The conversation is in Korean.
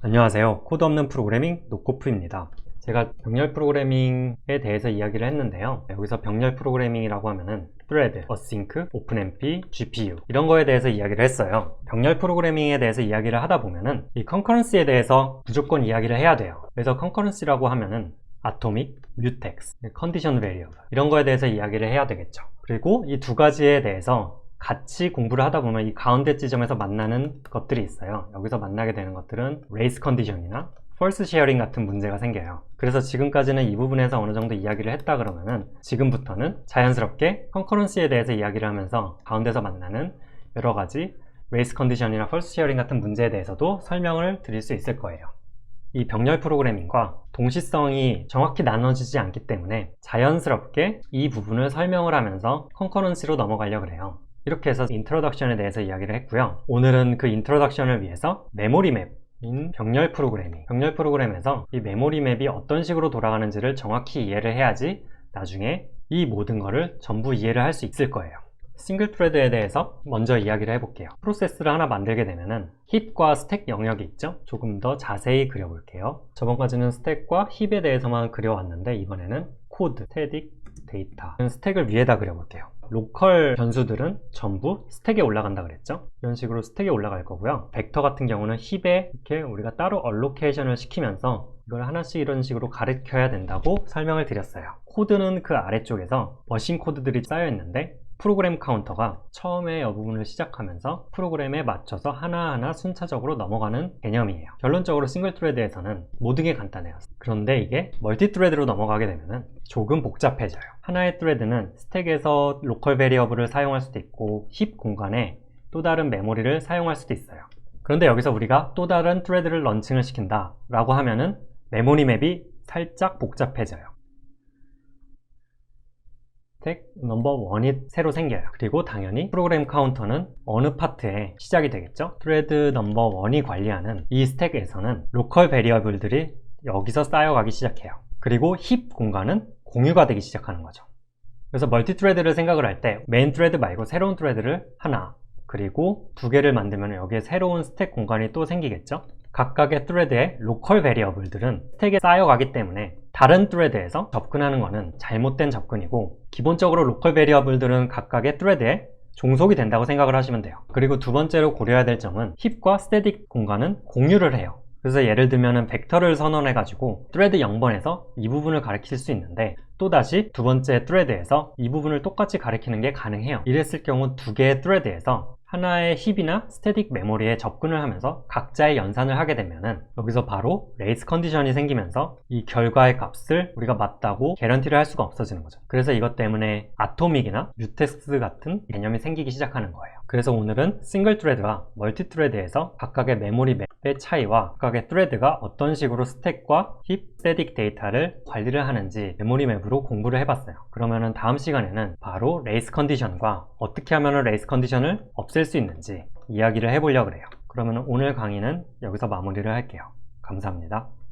안녕하세요. 코드 없는 프로그래밍 노코프입니다. 제가 병렬 프로그래밍에 대해서 이야기를 했는데요. 여기서 병렬 프로그래밍이라고 하면은 thread, async, openmp, GPU 이런 거에 대해서 이야기를 했어요. 병렬 프로그래밍에 대해서 이야기를 하다 보면은 이 concurrency에 대해서 무조건 이야기를 해야 돼요. 그래서 concurrency라고 하면은 atomic, mutex, condition variable 이런 거에 대해서 이야기를 해야 되겠죠. 그리고 이 두 가지에 대해서 같이 공부를 하다 보면 이 가운데 지점에서 만나는 것들이 있어요. 여기서 만나게 되는 것들은 race condition이나 false sharing 같은 문제가 생겨요. 그래서 지금까지는 이 부분에서 어느 정도 이야기를 했다 그러면은 지금부터는 자연스럽게 concurrency에 대해서 이야기를 하면서 가운데서 만나는 여러 가지 race condition이나 false sharing 같은 문제에 대해서도 설명을 드릴 수 있을 거예요. 이 병렬 프로그래밍과 동시성이 정확히 나눠지지 않기 때문에 자연스럽게 이 부분을 설명을 하면서 컨커런시로 넘어가려고 해요. 이렇게 해서 인트로덕션에 대해서 이야기를 했고요. 오늘은 그 인트로덕션을 위해서 메모리 맵인 병렬 프로그래밍, 병렬 프로그램에서 이 메모리 맵이 어떤 식으로 돌아가는지를 정확히 이해를 해야지 나중에 이 모든 거를 전부 이해를 할 수 있을 거예요. 싱글 트레드에 대해서 먼저 이야기를 해볼게요. 프로세스를 하나 만들게 되면은 힙과 스택 영역이 있죠? 조금 더 자세히 그려볼게요. 저번까지는 스택과 힙에 대해서만 그려왔는데 이번에는 코드, 스태틱, 데이터 스택을 위에다 그려볼게요. 로컬 변수들은 전부 스택에 올라간다 그랬죠? 이런 식으로 스택에 올라갈 거고요. 벡터 같은 경우는 힙에 이렇게 우리가 따로 얼로케이션을 시키면서 이걸 하나씩 이런 식으로 가르쳐야 된다고 설명을 드렸어요. 코드는 그 아래쪽에서 머신 코드들이 쌓여 있는데 프로그램 카운터가 처음에 이 부분을 시작하면서 프로그램에 맞춰서 하나하나 순차적으로 넘어가는 개념이에요. 결론적으로 싱글 트레드에서는 모든 게 간단해요. 그런데 이게 멀티 트레드로 넘어가게 되면 조금 복잡해져요. 하나의 트레드는 스택에서 로컬 베리어블을 사용할 수도 있고 힙 공간에 또 다른 메모리를 사용할 수도 있어요. 그런데 여기서 우리가 또 다른 트레드를 런칭을 시킨다 라고 하면은 메모리 맵이 살짝 복잡해져요. 스택 넘버 1이 새로 생겨요. 그리고 당연히 프로그램 카운터는 어느 파트에 시작이 되겠죠? 트레드 넘버 1이 관리하는 이 스택에서는 로컬 베리어블들이 여기서 쌓여가기 시작해요. 그리고 힙 공간은 공유가 되기 시작하는 거죠. 그래서 멀티 트레드를 생각을 할 때 메인 트레드 말고 새로운 트레드를 하나 그리고 두 개를 만들면 여기에 새로운 스택 공간이 또 생기겠죠? 각각의 트레드의 로컬 베리어블들은 스택에 쌓여가기 때문에 다른 트레드에서 접근하는 것은 잘못된 접근이고 기본적으로 로컬 베리어블들은 각각의 트레드에 종속이 된다고 생각을 하시면 돼요. 그리고 두 번째로 고려해야 될 점은 힙과 스태틱 공간은 공유를 해요. 그래서 예를 들면 벡터를 선언해 가지고 트레드 0번에서 이 부분을 가리킬 수 있는데 또다시 두 번째 트레드에서 이 부분을 똑같이 가리키는 게 가능해요. 이랬을 경우 두 개의 트레드에서 하나의 힙이나 스태틱 메모리에 접근을 하면서 각자의 연산을 하게 되면은 여기서 바로 레이스 컨디션이 생기면서 이 결과의 값을 우리가 맞다고 개런티를 할 수가 없어지는 거죠. 그래서 이것 때문에 아토믹이나 뮤텍스 같은 개념이 생기기 시작하는 거예요. 그래서 오늘은 싱글 트레드와 멀티 트레드에서 각각의 메모리 맵의 차이와 각각의 트레드가 어떤 식으로 스택과 힙, 스태틱 데이터를 관리를 하는지 메모리 맵 으로 공부를 해봤어요. 그러면은 다음 시간에는 바로 레이스 컨디션과 어떻게 하면 레이스 컨디션을 없앨 수 있는지 이야기를 해보려고 해요. 그러면 오늘 강의는 여기서 마무리를 할게요. 감사합니다.